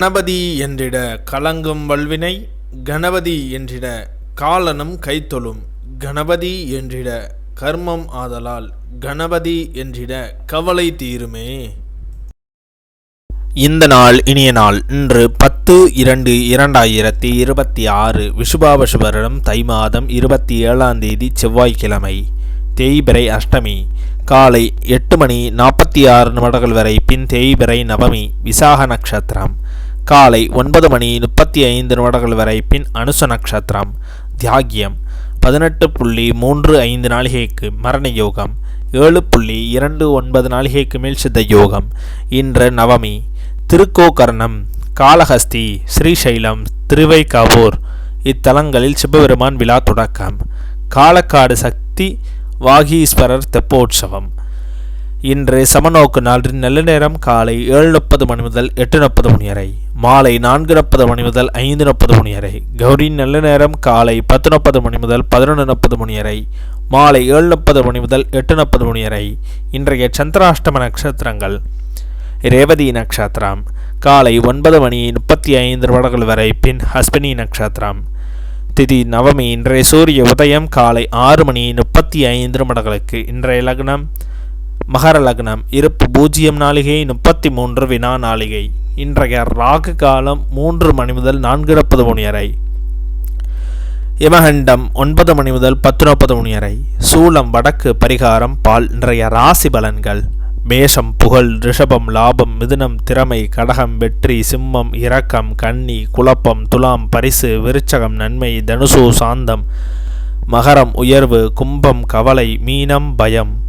கணபதி என்றிட கலங்கும் வல்வினை கணபதி என்றிட காலனும் கைத்தொழும் கணபதி என்றிட கர்மம் ஆதலால் கணபதி என்றிட கவலை தீருமே. இந்த நாள் இனிய நாள். இன்று பத்து இரண்டு இரண்டாயிரத்தி இருபத்தி ஆறு விஷுபாபசுவரம் தை மாதம் இருபத்தி ஏழாம் தேதி செவ்வாய்க்கிழமை தேய்பிறை அஷ்டமி. காலை எட்டு மணி நாற்பத்தி ஆறு நிமிடங்கள் வரை பின் தேய்பிறை நவமி விசாக நட்சத்திரம். காலை ஒன்பது மணி முப்பத்தி ஐந்து நிமிடங்கள் வரை பின் அனுச நட்சத்திரம் தியாகியம். பதினெட்டு புள்ளி மூன்று ஐந்து நாளிகைக்கு மரண யோகம். ஏழு புள்ளி இரண்டு ஒன்பது நாளிகைக்கு மேல் சித்த யோகம். இன்று நவமி. திருக்கோகர்ணம். காளஹஸ்தி ஸ்ரீசைலம். திருவைக்காவூர். இத்தலங்களில் சிவபெருமான் விழா தொடக்கம். காலக்காடு சக்தி வாகீஸ்வரர் தெப்போற்சவம். இன்று சமநோக்கு நாளின் நல்ல நேரம் காலை ஏழு முப்பது மணி முதல் எட்டு முப்பது மணி வரை. மாலை நான்கு முப்பது மணி முதல் ஐந்து முப்பது மணி வரை. கௌரியின் நல்ல நேரம் காலை பத்து முப்பது மணி முதல் பதினொன்று முப்பது மணி வரை. மாலை ஏழு முப்பது மணி முதல் எட்டு முப்பது மணி வரை. இன்றைய சந்திராஷ்டம நட்சத்திரங்கள். ரேவதி நட்சத்திரம். காலை ஒன்பது மணி முப்பத்தி ஐந்து நிமிடங்கள் வரை பின் ஹஸ்பினி நட்சத்திரம். திதி நவமி இன்றைய சூரிய உதயம் காலை ஆறு மணி முப்பத்தி ஐந்து நிமிடங்களுக்கு. இன்றைய லக்னம் மகர லக்னம் இருப்பு பூஜ்ஜியம் நாளிகை முப்பத்தி மூன்று வினா நாளிகை. இன்றைய ராகு காலம் மூன்று மணி முதல் நான்கு முப்பது மணி வரை. யமகண்டம் ஒன்பது மணி முதல் பத்து நாற்பது மணி வரை. சூளம் வடக்கு பரிகாரம் பால் இன்றைய ராசி பலன்கள். மேஷம் புகழ் ரிஷபம் லாபம் மிதுனம் திறமை கடகம் வெற்றி சிம்மம் இரக்கம் கன்னி குழப்பம் துலாம் பரிசு விருச்சகம் நன்மை தனுசு சாந்தம் மகரம் உயர்வு கும்பம் கவலை மீனம் பயம்.